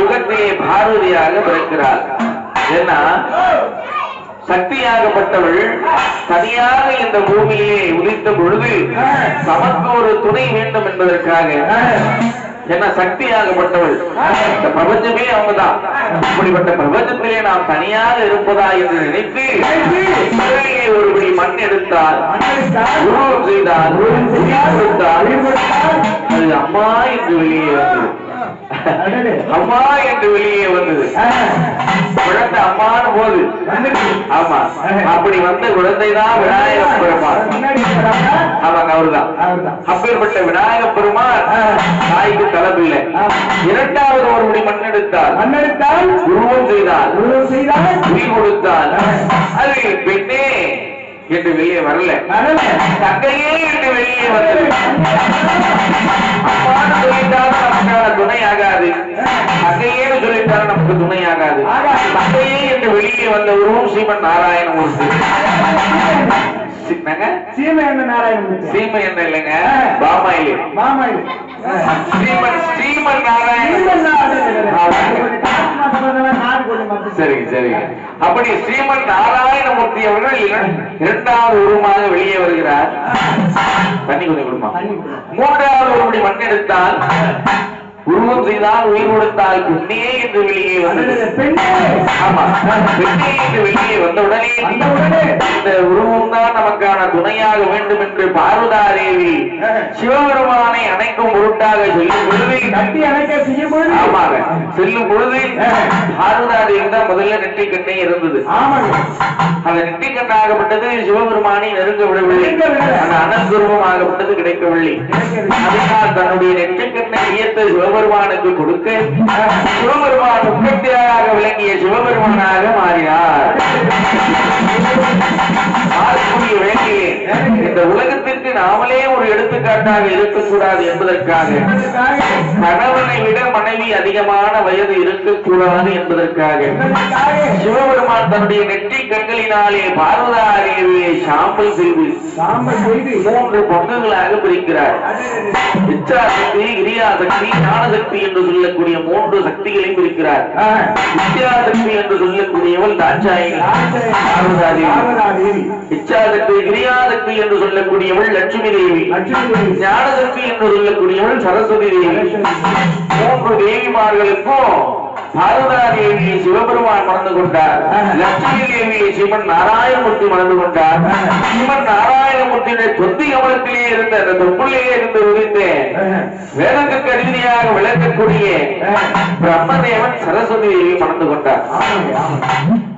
யுகத்தையே தோன்றி பார்வதியாக பிறக்கிறார். ஏன்னா சக்தியாகப்பட்டவள் தனியாக இந்த பூமியிலே உதித்த பொழுது தமக்கு ஒரு துணை வேண்டும் என்பதற்காக. என்ன சக்தியாகப்பட்டவள் இந்த பிரபஞ்சமே அவங்கதான். இப்படிப்பட்ட பிரபஞ்சத்திலே நாம் தனியாக இருப்பதா என்று நினைத்து ஒருபடி மண் எடுத்தால் உருவம் செய்தால் அது அம்மா என்று வெளியே வந்தது. அம்மா என்று வெளியே வந்தது. குழந்தை அம்மான போது ஆமா. அப்படி வந்த குழந்தை தான் விநாயக பெருமாள் ஆமாங்க அவர்தான். அப்பேற்பட்ட விநாயக பெருமாள் தாய்க்கு தலைப்பில்லை இரண்டாவது ஒருபடி மண் எடுத்தால் மண்ணெடுத்தால்? உருவம் செய்தால் உருவம் செய்தால்? உயிர் கொடுத்தால் அது பெண்ணே என்று வெளியே வரல. தங்கையே என்று வெளியே வந்தது அம்மான்னு தங்கையே என்று வெளியே வந்த உருவம் ஸ்ரீமன் நாராயணமூர்த்தி சீமை என்ன நாராயணமூர்த்தி சீமை என்ன இல்லைங்க. பாமாயிலே. மாமாயில் ஸ்ரீமன் ஸ்ரீமன் நாராயண சரிங்க சரிங்க. அப்படி ஸ்ரீமன் நாராயணமூர்த்தி அவர்கள் இர- இரண்டாவது உருவமாக வெளியே வருகிறார். தண்ணி கொஞ்சம் கொடுமா. மூன்றாவது ஒருபடி மண் எடுத்தால் உருவம் செய்தால் உயிர் கொடுத்தால் பெண்ணே என்று வெளியே வந்தது ஆமா பெண்ணே என்று வெளியே வந்த உடனே. உருவம் தான் நமக்கான துணையாக வேண்டும் என்று பார்வதா தேவி சிவபெருமானை அணைக்கும் பொருட்டாக சொல்லும் பொழுது கட்டி அணைக்க செய்யும் பொழுது. ஆமாங்க. செல்லும் பொழுது பார்வதா தேவி தான் முதல்ல நெற்றி கண்ணே இருந்தது அந்த நெற்றி கண்ணாகப்பட்டது சிவபெருமானை நெருங்க விடவில்லை. அந்த அனஸ்வரூபமாகப்பட்டது கிடைக்கவில்லை. அதனால் தன்னுடைய நெற்றி கண்ணை இயத்த சிவபெருமானுக்கு கொடுக்க சிவபெருமான் முக்கத்தியாக விளங்கிய சிவபெருமானாக மாறினார். ஆளக்கூடிய வேண்டியே இந்த உலகத்திற்கு நாமளே ஒரு எடுத்துக்காட்டாக இருக்கக்கூடாது என்பதற்காக. கணவனை விட மனைவி அதிகமான வயது இருக்கக்கூடாது என்பதற்காக. சிவபெருமான் தன்னுடைய நெற்றி கண்களினாலே பார்வதா தேவியை சாம்பல் செய்து சாம்பல் செய்து மூன்று பங்குகளாக பிரிக்கிறார். இச்சாசக்தி கிரியாசக்தி ஞானசக்தி என்று சொல்லக்கூடிய மூன்று சக்திகளை பிரிக்கிறார். வித்யாசக்தி என்று சொல்லக்கூடியவள் தேவி இச்சாசக்தி கிரியாசக்தி என்று சொல்லக்கூடியவள் லட்சுமி தேவி. லட்சுமி தேவி. ஞானசக்தி என்று சொல்லக்கூடியவள் சரஸ்வதி தேவி. மூன்று தேவிமார்களுக்கும் பார்வதா தேவியை சிவபெருமான் மணந்து கொண்டார். லட்சுமி தேவியை சிவன் நாராயணமூர்த்தி மணந்து கொண்டார். சிவன் நாராயணமூர்த்தியுடைய தொந்தி கமலத்திலே இருந்த அந்த தொப்புளிலே இருந்து உதித்த வேதத்துக்கு அடிமையாக விளக்கக்கூடிய பிரம்மதேவன் சரஸ்வதி தேவியை மணந்து கொண்டார்.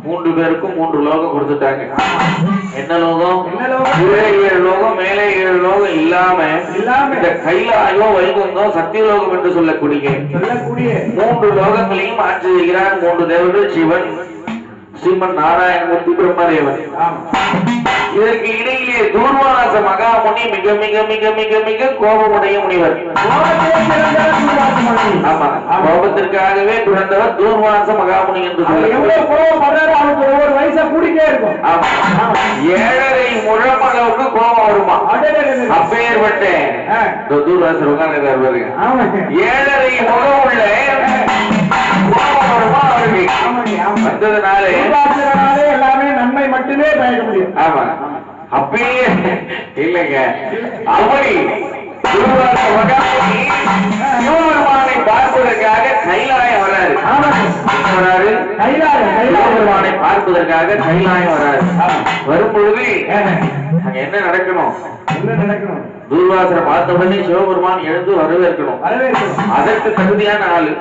மூன்று பேருக்கும் மூன்று லோகம் கொடுத்துட்டாங்க. என்ன லோகம்? லோகம்? கீழே ஏழு லோகம் மேலே ஏழு லோகம் இல்லாம இல்லாம. இந்த கைலாயம் வைகுந்தம் சத்தியலோகம் என்று சொல்லக்கூடிய சொல்லக்கூடிய மூன்று லோகங்களையும் ஆட்சி செய்கிறார் மூன்று தேவர்கள் சிவன். ஸ்ரீமன் நாராயணமூர்த்தி பிரம்மதேவன். ஆமா இதற்கு இடையிலே தூர்வாச மகாமுனி மிக மிக மிக மிக மிக கோபமுடைய முனிவர். ஆமா கோபத்திற்காகவே பிறந்தவர் தூர்வாச மகாமுனி என்று ஒவ்வொரு வயசா கூடிட்டே இருக்கும். ஆமா. ஏழரை முழம் அளவுக்கு கோபம் வருமா. அப்பேற்பட்ட தூர்வாசர் உட்கார்ந்து ஏழரை முகம் உள்ள வந்ததுனால எல்லாமே நன்மை மட்டுமே பயக்க முடியும். ஆமா. அப்பயே இல்லைங்க. மகாமுனி சிவபெருமானை பார்ப்பதற்காக கைலாயம் வராரு வராரு சிவபெருமானை பார்ப்பதற்காக கைலாயம். வராரு வரும் பொழுது அங்க என்ன நடக்கணும்? என்ன நடக்கணும்? தூர்வாசரை பார்த்த உடனே சிவபெருமான் எழுந்து வரவேற்கணும். அதற்கு தகுதியான ஆளு.